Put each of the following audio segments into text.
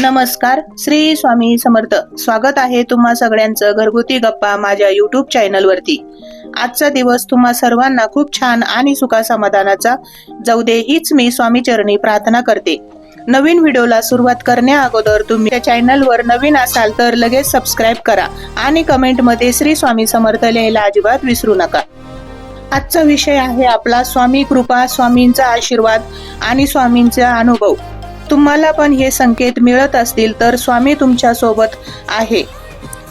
नमस्कार श्री स्वामी समर्थ. स्वागत आहे तुम्हा सगळ्यांचं घरगुती गप्पा माझ्या युट्यूब चॅनल वरती. आजचा दिवस तुम्हा सर्वांना खूप छान आणि सुखा समाधानाचा जाऊ दे हीच मी स्वामी चरणी प्रार्थना करते. नवीन व्हिडिओला सुरुवात करण्या अगोदर तुम्ही त्या चॅनलवर नवीन असाल तर लगेच सबस्क्राईब करा आणि कमेंटमध्ये श्री स्वामी समर्थ लिहायला अजिबात विसरू नका. आजचा विषय आहे आपला स्वामी कृपा स्वामींचा आशीर्वाद आणि स्वामींचा अनुभव. तुम्हाला पण हे संकेत मिळत असतील तर स्वामी तुमच्यासोबत आहे.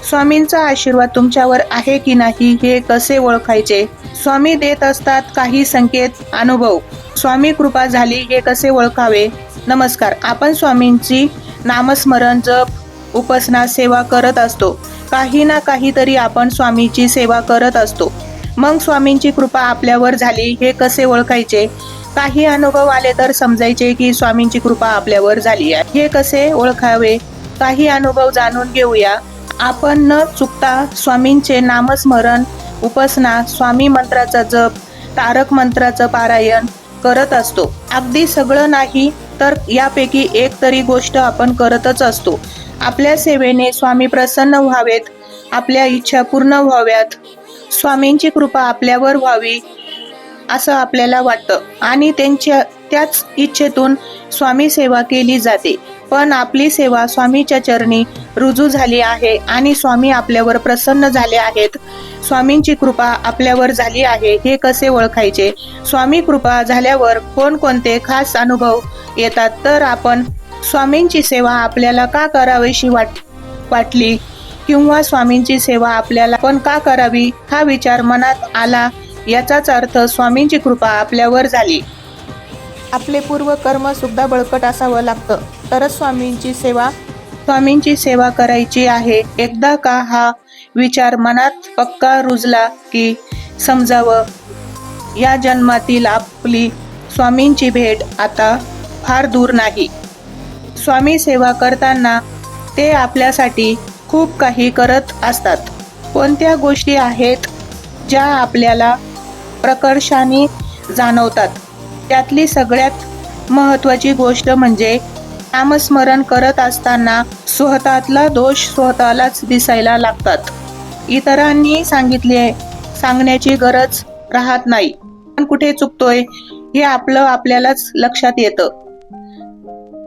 स्वामींचा आशीर्वाद तुमच्यावर आहे की नाही हे कसे ओळखायचे? स्वामी देत असतात काही संकेत अनुभव. स्वामी कृपा झाली हे कसे ओळखावे? नमस्कार. आपण स्वामींची नामस्मरण जप उपासना सेवा करत असतो. काही ना काहीतरी आपण स्वामीची सेवा करत असतो. मग स्वामींची कृपा आपल्यावर झाली हे कसे ओळखायचे? काही अनुभव आले तर समजायचे की स्वामींची कृपा आपल्यावर झाली आहे. हे कसे ओळखावे? काही अनुभव जाणून घेऊया. आपण न चुकता स्वामींचे नामस्मरण उपासना स्वामी मंत्राचा जप तारक मंत्राचं पारायण करत असतो. अगदी सगळं नाही तर यापैकी एक तरी गोष्ट आपण करतच असतो. आपल्या सेवेने स्वामी प्रसन्न व्हावेत आपल्या इच्छा पूर्ण व्हाव्यात. स्वामींची कृपा आपल्यावर व्हावी असं आपल्याला वाटतं. आणि त्यांच्या त्याच इच्छेतून स्वामी सेवा केली जाते. पण आपली सेवा स्वामीच्या चरणी रुजू झाली आहे आणि स्वामी आपल्यावर प्रसन्न झाले आहेत. स्वामींची कृपा आपल्यावर झाली आहे हे कसे ओळखायचे? स्वामी कृपा झाल्यावर कोणकोणते खास अनुभव येतात? तर आपण स्वामींची सेवा आपल्याला का करावीशी वाट वाटली? किंवा स्वामींची सेवा आपल्याला पण का करावी? हा विचार मनात आला याचाच अर्थ स्वामींची कृपा आपल्यावर झाली. आपले पूर्व कर्म सुद्धा बळकट असावं लागतं. तरच स्वामींची सेवा स्वामींची सेवा करायची आहे. एकदा का हा विचार मनात पक्का रुजला की समजावं? या जन्मातील आपली स्वामींची भेट आता फार दूर नाही. स्वामी सेवा करताना ते आपल्यासाठी खूप काही करत असतात. कोणत्या गोष्टी आहेत ज्या आपल्याला प्रकर्षाने जाणवतात. त्यातली सगळ्यात महत्त्वाची गोष्ट म्हणजे नामस्मरण करत असताना स्वतःतला दोष स्वतःलाच दिसायला लागतात. इतरांनी सांगितले सांगण्याची गरज राहत नाही. पण कुठे चुकतोय हे आपलं आपल्यालाच लक्षात येतं.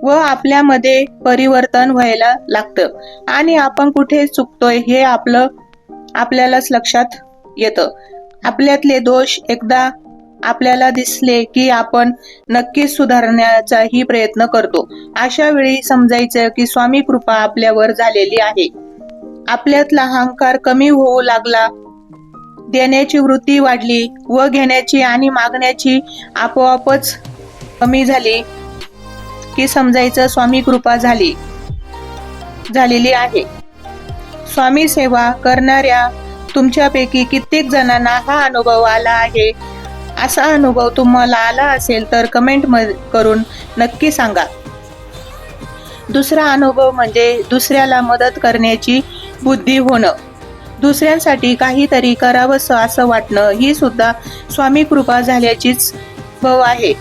व आपल्यामध्ये परिवर्तन व्हायला लागतं. आणि आपण कुठे चुकतोय हे आपलं आपल्यालाच लक्षात येतं. आपल्यातले दोष एकदा आपल्याला दिसले की आपण नक्कीच सुधारण्याचाही प्रयत्न करतो. अशा वेळी समजायचं की स्वामी कृपा आपल्यावर झालेली आहे. आपल्यातला अहंकार कमी होऊ लागला. देण्याची वृत्ती वाढली व घेण्याची आणि मागण्याची आपोआपच कमी झाली की समजायचं स्वामी कृपा झाली झालेली आहे. स्वामी सेवा करणाऱ्या तुमच्यापैकी कित्येक जणांना हा अनुभव आला आहे. असा अनुभव तुम्हाला आला असेल तर कमेंट करून नक्की सांगा. दुसरा अनुभव म्हणजे दुसऱ्याला मदत करण्याची बुद्धी होणं. दुसऱ्यांसाठी काहीतरी करावंसं असं वाटणं ही सुद्धा स्वामी कृपा झाल्याचीच भव आहे.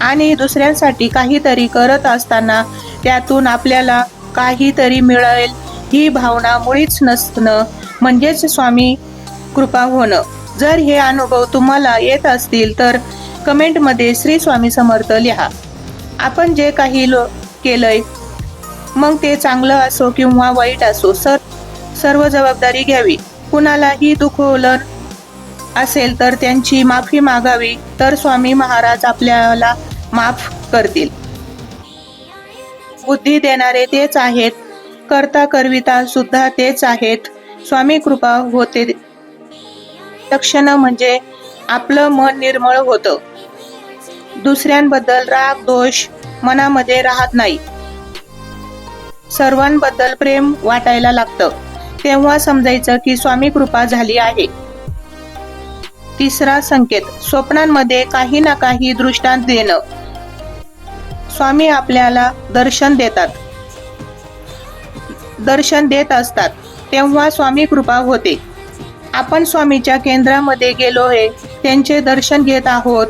आणि दुसऱ्यांसाठी काहीतरी करत असताना त्यातून आपल्याला काहीतरी मिळेल ही भावना मुळीच नसणं म्हणजेच स्वामी कृपा होणं. जर हे अनुभव तुम्हाला येत असतील तर कमेंटमध्ये श्री स्वामी समर्थ लिहा. आपण जे काही लो केलंय मग ते चांगलं असो किंवा वाईट असो सर सर्व जबाबदारी घ्यावी. कुणालाही दुखवलं असेल तर त्यांची माफी मागावी तर स्वामी महाराज आपल्याला माफ करतील. बुद्धी देणारे तेच आहेत करता करविता सुद्धा तेच आहेत. स्वामी कृपा होते. लक्षण म्हणजे आपलं मन निर्मळ होतं. दुसऱ्यांबद्दल राग दोष मनामध्ये राहत नाही. सर्वांबद्दल प्रेम वाटायला लागतं. तेव्हा समजायचं की स्वामी कृपा झाली आहे. तिसरा संकेत स्वप्नांमध्ये काही ना काही दृष्टांत देणं. स्वामी आपल्याला दर्शन देतात. दर्शन देत असतात. तेव्हा स्वामी कृपा होते. आपण स्वामीच्या केंद्रामध्ये गेलो आहे त्यांचे दर्शन घेत आहोत.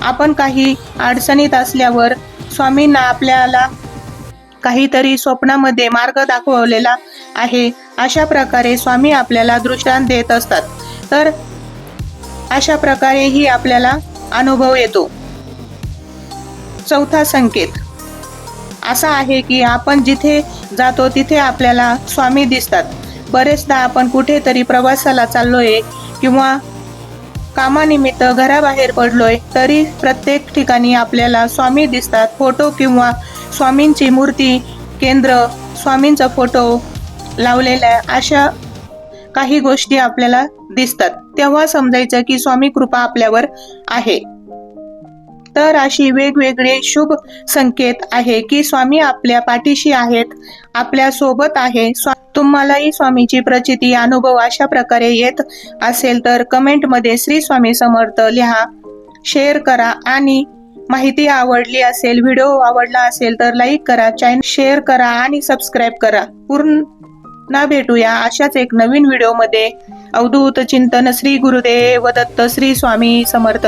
आपण काही अडचणीत असल्यावर स्वामींना आपल्याला काहीतरी स्वप्नामध्ये मार्ग दाखवलेला आहे अशा प्रकारे स्वामी आपल्याला दृष्टांत देत असतात. तर अशा प्रकारेही आपल्याला अनुभव येतो. चौथा संकेत. असा आहे की आपण जिथे जातो तिथे आपल्याला स्वामी दिसतात. बरेचदा आपण कुठेतरी प्रवासाला चाललोय किंवा कामानिमित्त घराबाहेर पडलोय तरी प्रत्येक ठिकाणी आपल्याला स्वामी दिसतात. फोटो किंवा स्वामींची मूर्ती केंद्र स्वामींचा फोटो लावलेल्या अशा काही गोष्टी आपल्याला दिसतात. तेव्हा समजायचं की स्वामी कृपा आपल्यावर आहे. तर अशी वेगवेगळे शुभ संकेत आहे की स्वामी आपल्या पाठीशी आहेत आपल्यासोबत आहे. तुम्हालाही स्वामीची प्रचिती अनुभव अशा प्रकारे येत असेल तर कमेंटमध्ये श्री स्वामी समर्थ लिहा शेअर करा आणि माहिती आवडली असेल व्हिडिओ आवडला असेल तर लाईक करा चॅनल शेअर करा आणि सबस्क्राईब करा. पूर्ण भेटूया अशाच एक नवीन व्हिडिओमध्ये. अवधूत चिंतन श्री गुरुदेव दत्त श्री स्वामी समर्थ.